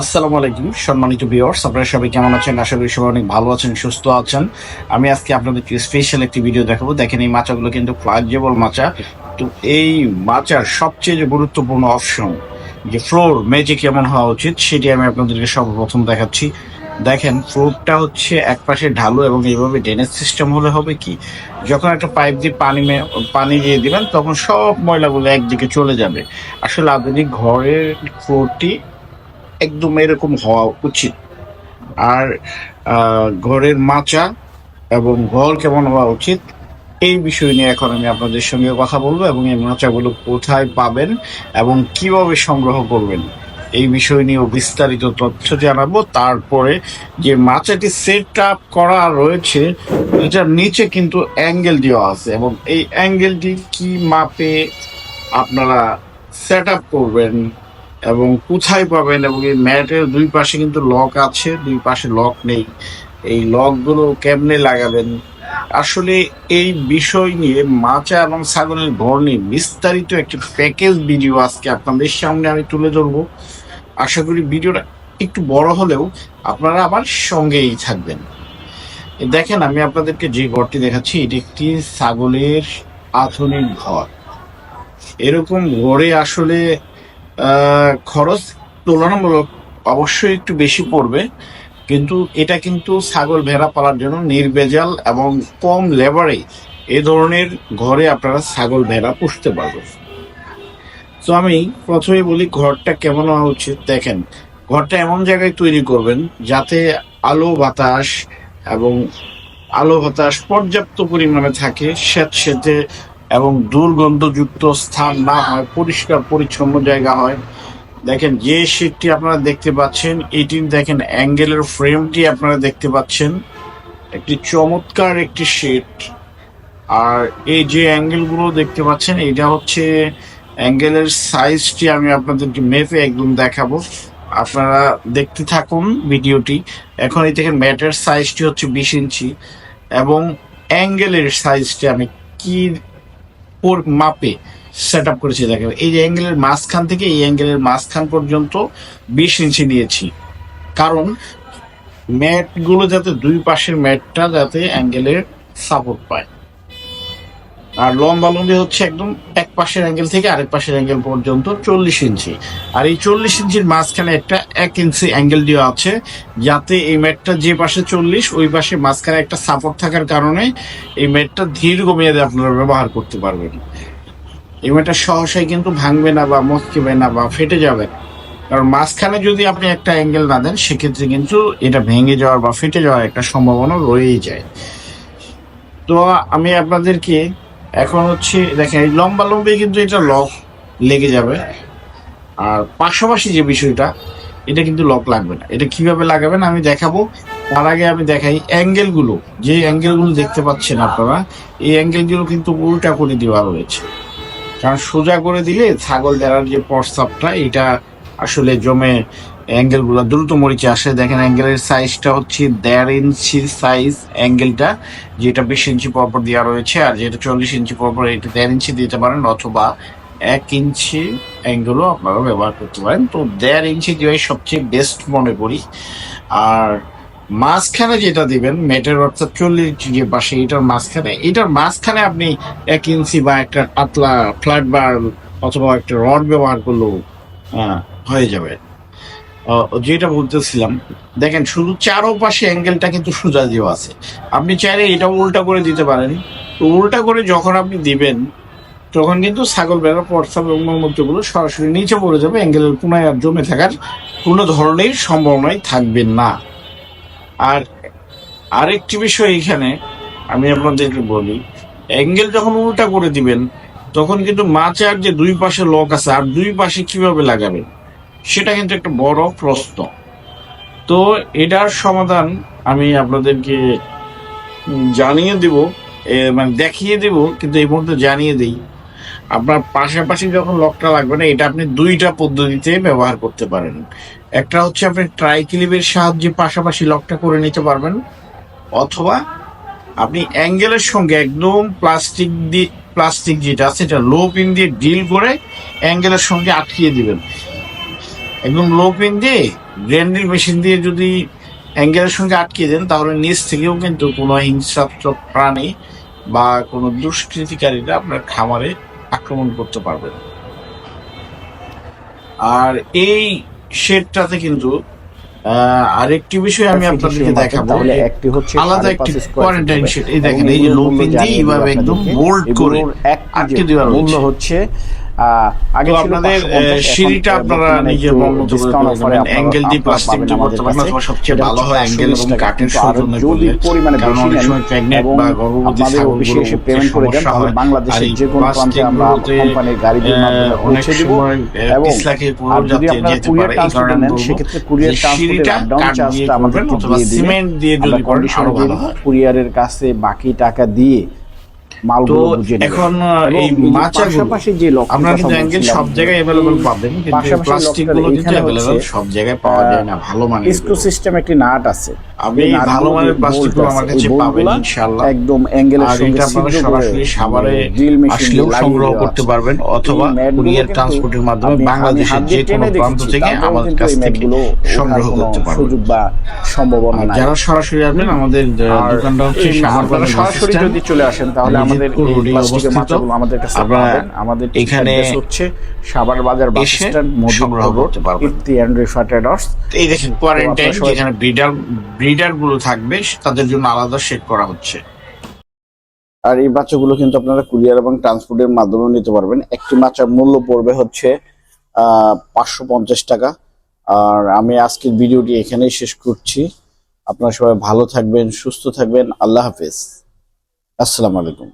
আসসালামু আলাইকুম, সম্মানিত ভিউয়ার্স আপনারা সবাই কেমন আছেন? আশা করি সবাই অনেক ভালো আছেন, সুস্থ আছেন। আমি আজকে আপনাদেরকে স্পেশাল একটি ভিডিও দেখাবো। দেখেন এই মাচাগুলো কিন্তু ফ্লাক্সিবল মাচা। তো এই মাচার সবচেয়ে যে গুরুত্বপূর্ণ অপশন যে ফ্লোর মেজে কেমন হওয়া উচিত, সেটি আমি আপনাদেরকে সর্বপ্রথম দেখাচ্ছি। দেখেন ফ্লোরটা হচ্ছে এক পাশে ঢালু এবং এইভাবে ড্রেনেজ সিস্টেম হলে হবে কি? যখন একটা পাইপ দিয়ে পানি পানি দিয়ে দিবেন, তখন সব ময়লাগুলো একদিকে চলে যাবে। আসলে আধুনিক ঘরের ফ্লোরটি একদম এরকম হওয়া উচিত। আর ঘরের মাচা এবং ঘর কেমন হওয়া উচিত, এই বিষয় নিয়ে এখন আমি আপনাদের সঙ্গে কথা বলব এবং এই মাচাগুলো কোথায় পাবেন এবং কীভাবে সংগ্রহ করবেন, এই বিষয় নিয়েও বিস্তারিত তথ্য জানাব। তারপরে যে মাচাটি সেট আপ করা রয়েছে, এটার নিচে কিন্তু অ্যাঙ্গেল দেওয়া আছে এবং এই অ্যাঙ্গেলটি কি মাপে আপনারা সেট আপ করবেন এবং কোথায় পাবেন এবং এই ম্যাটের দুই পাশে কিন্তু লক আছে, দুই পাশে লক নেই। এই লকগুলো কেমনে লাগাবেন? আসলে এই বিষয় নিয়ে মাচা এবং ছাগলের ঘর নিয়ে বিস্তারিত একটি প্যাকেজ ভিডিও আজকে আপনাদের সামনে আমি তুলে ধরবো। আশা করি ভিডিওটা একটু বড় হলেও আপনারা আমার সঙ্গেই থাকবেন। দেখেন, আমি আপনাদেরকে যে ঘরটি দেখাচ্ছি, এটি একটি ছাগলের আধুনিক ঘর। এরকম ঘরে আসলে খরচ তুলনামূলক অবশ্যই একটু বেশি পড়বে, কিন্তু এটা কিন্তু ছাগল ভেড়া পালার জন্য নির্ভেজাল এবং কম লেবারে এ ধরনের ঘরে আপনারা ছাগল ভেড়া পুষতে পারবেন। তো আমি প্রথমে বলি, ঘরটা কেমন হওয়া উচিত? দেখেন, ঘরটা এমন জায়গায় তৈরি করবেন যাতে আলো বাতাস এবং আলো বাতাস পর্যাপ্ত পরিমাণে থাকে স্যাঁতস্যাঁতে এবং দুর্গন্ধযুক্ত স্থান না হয়, পরিষ্কার, পরিচ্ছন্ন জায়গা হয়। দেখেন, যে শীটটি আপনারা দেখতে পাচ্ছেন, এটি দেখেন অ্যাঙ্গেলের ফ্রেমটি আপনারা দেখতে পাচ্ছেন। একটি চমৎকার একটি শীট আর এই যে অ্যাঙ্গেলগুলো দেখতে পাচ্ছেন, এটা হচ্ছে অ্যাঙ্গেলের সাইজটি আমি আপনাদেরকে মেপে একদম দেখাবো। আপনারা দেখতে থাকুন ভিডিওটি। এখন এই দেখেন, ম্যাটের সাইজটি হচ্ছে বিশ ইঞ্চি। এবং অ্যাঙ্গেলের সাইজটি আমি কি ওর মাপে সেট আপ করেছি, দেখেন। এই যে অ্যাঙ্গেলের মাঝখান থেকে এই অ্যাঙ্গেলের মাঝখান পর্যন্ত বিশ ইঞ্চি নিয়েছি। কারণ ম্যাটগুলো যাতে দুই পাশের ম্যাটটা যাতে অ্যাঙ্গেলের সাপোর্ট পায়। আর লম্বা লম্বি হচ্ছে একদম এক পাশের অ্যাঙ্গেল থেকে আরেক পাশের অ্যাঙ্গেল পর্যন্ত চল্লিশ ইঞ্চি। আর এই চল্লিশ ইঞ্চির মাঝখানে একটা এক ইঞ্চি অ্যাঙ্গেল দেওয়া আছে, যাতে এই ম্যাটটা যে পাশে চল্লিশ, ওই পাশে মাঝখানে একটা সাপোর্ট থাকার কারণে এই ম্যাটটা দীর্ঘ মেয়াদে আপনারা ব্যবহার করতে পারবেন। এই ম্যাটটা সহসাই কিন্তু ভাঙবে না বা মচকেবে না বা ফেটে যাবে। কারণ মাঝখানে যদি আপনি একটা অ্যাঙ্গেল না দেন, সেক্ষেত্রে কিন্তু এটা ভেঙে যাওয়ার বা ফেটে যাওয়ার একটা সম্ভাবনা রয়েই যায়। তো আমি আপনাদেরকে এখন হচ্ছে, দেখেন, এই লম্বা লম্বি কিন্তু এটা লক লেগে যাবে। আর পাশাপাশি যে বিষয়টা, এটা কিন্তু লক লাগবে না। এটা কীভাবে লাগাবেন আমি দেখাবো। তার আগে আমি দেখাই অ্যাঙ্গেলগুলো। যে অ্যাঙ্গেলগুলো দেখতে পাচ্ছেন আপনারা, এই অ্যাঙ্গেলগুলো কিন্তু উল্টা করে দেওয়া রয়েছে। কারণ সোজা করে দিলে ছাগল দেওয়ার যে প্রস্তাবটা, এটা আসলে জমে অ্যাঙ্গেলগুলো দ্রুত মরিচে আসে। দেখেন অ্যাঙ্গেলের সাইজটা হচ্ছে দেড় ইঞ্চি সাইজ অ্যাঙ্গেলটা, যেটা বিশ ইঞ্চি পরপর দেওয়া রয়েছে, আর যেটা চল্লিশ ইঞ্চি পরপর এটা দেড় ইঞ্চি দিতে পারেন, অথবা এক ইঞ্চি অ্যাঙ্গেলও আপনারা ব্যবহার করতে পারেন। তো দেড় ইঞ্চি দেওয়াই সবচেয়ে বেস্ট মনে করি। আর মাঝখানে যেটা দিবেন মেটের অর্থাৎ চল্লিশ যে পাশে, এটার মাঝখানে এটার মাঝখানে আপনি এক ইঞ্চি বা একটা পাতলা ফ্ল্যাট বার অথবা একটা রড ব্যবহার করলেও হয়ে যাবে। যেটা বলতেছিলাম, দেখেন, শুধু চারোপাশে অ্যাঙ্গেলটা কিন্তু সোজা দেওয়া আছে। আপনি চাইলে এটা উল্টা করে দিতে পারেন। তো উল্টা করে যখন আপনি দিবেন, তখন কিন্তু ছাগল বেড়া প্রস্তাব এবং মলমূত্রগুলো সরাসরি নিচে পড়ে যাবে, অ্যাঙ্গেলের কোনায় আর জমে থাকার কোনো ধরনের সম্ভাবনাই থাকবে না। আর আরেকটি বিষয় এখানে আমি আপনাদেরকে বলি, অ্যাঙ্গেল যখন উল্টা করে দিবেন, তখন কিন্তু মাচার যে দুই পাশে লক আছে, আর দুই পাশে কীভাবে লাগাবেন? সেটা কিন্তু একটা বড় প্রশ্ন। তো এটার সমাধান আমি আপনাদেরকে জানিয়ে দেব মানে দেখিয়ে দেব, কিন্তু এই মুহূর্তে জানিয়ে দিই। আপনার পাশাপাশি যখন লকটা লাগবে না, এটা আপনি দুইটা পদ্ধতিতে ব্যবহার করতে পারেন। একটা হচ্ছে আপনি ট্রাই ক্লিপের সাহায্যে পাশাপাশি লকটা করে নিতে পারবেন, অথবা আপনি অ্যাঙ্গেলের সঙ্গে একদম প্লাস্টিক দিয়ে প্লাস্টিক যেটা আছে সেটা লো পিন দিয়ে ডিল করে অ্যাঙ্গেলের সঙ্গে আটকিয়ে দিবেন। একদম লো পিন দিয়ে গ্র্যান্ডিল মেশিন দিয়ে যদি অ্যাঙ্গেলের সঙ্গে আটকে দেন তাহলে নিচ থেকেও কিন্তু কোনো হিংসাত্মক প্রাণী বা কোনো দুষ্কৃতিকারীরা আপনার খামারে আক্রমণ করতে পারবে না। আর এই শেডটাতে কিন্তু আরেকটি বিষয় আমি আপনাদেরকে দেখাবো। একটি হচ্ছে আলাদা একটি কোয়ারেন্টাইন শেড এই দেখেন এই যে মূল্য দিয়ে এইভাবে একদম বোল্ড করে আটকে যে দেওয়া মূল্য হচ্ছে আগে আপনাদের 550, আহ, এখন সিঁড়িটা আপনারা মতো করে অ্যাঙ্গেল দিয়ে পাবেন দিয়ে আমাদের। অথবা সবচেয়ে ভালো হয় অ্যাঙ্গেল এবং করলে পরিমাণে কারণ বেশি অনেক নেন সময় প্রেগনেন্ট এবং বা গর্ভবতী আপনাদের অফিসে ছাগলগুলো এসে পেমেন্ট করে দেন তাহলে। বাংলাদেশের যে কোনো প্রান্তে আমরা কোম্পানির মাধ্যমে পৌঁছে দিব এবং আর যদি আপনারা কুরিয়ার ট্রান্সপোর্টে নেন সেক্ষেত্রে কুরিয়ার ট্রান্সপোর্টের চার্জটা আমাদেরকে দিয়ে সিমেন্ট দিয়ে যদি কন্ডিশনে ভালো হয় কুরিয়ারের কাছে বাকি টাকা দিয়ে মালগুলো বুঝে এখন এই এই যে মাচাগুলো পাশাপাশি যে আপনারা কিন্তু অ্যাঙ্গেল সব জায়গায় অ্যাভেলেবল পাবেন কিন্তু প্লাস্টিকগুলো কিন্তু এখানে সব জায়গায় পাওয়া যায় না ভালো মানের স্ক্রু সিস্টেম একটি নাট আছে। আপনি ভালো মানের প্লাস্টিক bolt আমার কাছে পাবেন ইনশাআল্লাহ। একদম অ্যাঙ্গেলের সঙ্গে আপনারা সরাসরি সাভারে আসলেও সংগ্রহ করতে পারবেন অথবা কুরিয়ার ট্রান্সপোর্টের মাধ্যমে বাংলাদেশের যে কোনো প্রান্ত থেকে আমাদের কাছ থেকে সংগ্রহ করতে পারবেন। সুযোগ বা সম্ভাবনা যারা সরাসরি আসবেন আমাদের দোকানটা হচ্ছে সাভার সরাসরি যদি চলে আসেন তাহলে এই রোডে অবস্থিত। আমাদের কাছে পাবেন। আমাদের এখানে হচ্ছে Savar Bazar bus stand Madhupur road Ifti Rifa traders এই দেখেন কোয়ারেন্টাইন যেখানে ব্রিডার ব্রিডারগুলো থাকবে তাদের জন্য আলাদা সেট করা হচ্ছে। আর এই বাচ্চাগুলো কিন্তু আপনারা কুরিয়ার এবং ট্রান্সপোর্টের মাধ্যমে নিতে পারবেন। একটি বাচ্চার মূল্য পড়বে হচ্ছে পাঁচশো পঞ্চাশ টাকা। আর আমি আজকের ভিডিওটি এখানেই শেষ করছি। আপনারা সবাই ভালো থাকবেন সুস্থ থাকবেন। আল্লাহ হাফেজ। আসসালামু আলাইকুম।